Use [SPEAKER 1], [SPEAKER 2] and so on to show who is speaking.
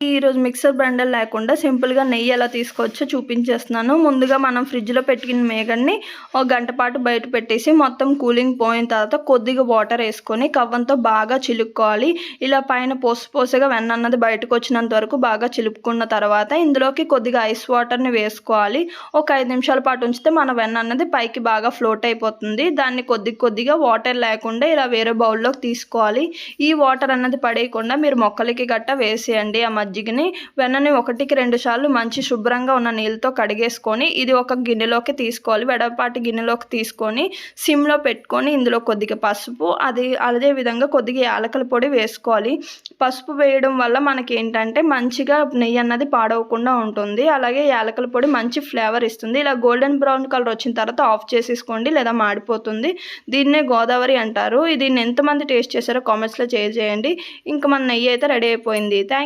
[SPEAKER 1] ఈరోజు mixer blender లేకుండా సింపుల్గా నెయ్యి ఎలా తీసుకోవచ్చో చూపించేస్తున్నాను. ముందుగా మనం ఫ్రిడ్జ్లో పెట్టుకున్న మేగడ్ని ఒక గంట పాటు బయట పెట్టేసి మొత్తం కూలింగ్ పోయిన తర్వాత కొద్దిగా వాటర్ వేసుకొని కవ్వంతో బాగా చిలుక్కోవాలి. ఇలా పైన పోస పోసగా వెన్న అన్నది బయటకు వచ్చినంత వరకు బాగా చిలుపుకున్న తర్వాత ఇందులోకి కొద్దిగా ఐస్ వాటర్ని వేసుకోవాలి. ఒక ఐదు నిమిషాల పాటు ఉంచితే మన వెన్న అన్నది పైకి బాగా ఫ్లోట్ అయిపోతుంది. దాన్ని కొద్ది కొద్దిగా వాటర్ లేకుండా ఇలా వేరే బౌల్లోకి తీసుకోవాలి. ఈ వాటర్ అన్నది పడేయకుండా మీరు మొక్కలకి గట్టా వేసేయండి. ఆ మజ్జిగని వెన్నని ఒకటికి రెండు సార్లు మంచి శుభ్రంగా ఉన్న నీళ్ళతో కడిగేసుకొని ఇది ఒక గిన్నెలోకి తీసుకోవాలి. వెడపాటి గిన్నెలోకి తీసుకొని సిమ్లో పెట్టుకొని ఇందులో కొద్దిగా పసుపు అది అదే విధంగా కొద్దిగా యాలకల పొడి వేసుకోవాలి. పసుపు వేయడం వల్ల మనకి ఏంటంటే మంచిగా నెయ్యి అన్నది పాడవకుండా ఉంటుంది. అలాగే యాలకల పొడి మంచి ఫ్లేవర్ ఇస్తుంది. ఇలా గోల్డెన్ బ్రౌన్ కలర్ వచ్చిన తర్వాత ఆఫ్ చేసేసుకోండి లేదా మాడిపోతుంది. దీన్నే గోదావరి అంటారు. దీన్ని ఎంతమంది టేస్ట్ చేశారో కామెంట్స్లో చేయండి ఇంకా మన నెయ్యి అయితే రెడీ అయిపోయింది. థ్యాంక్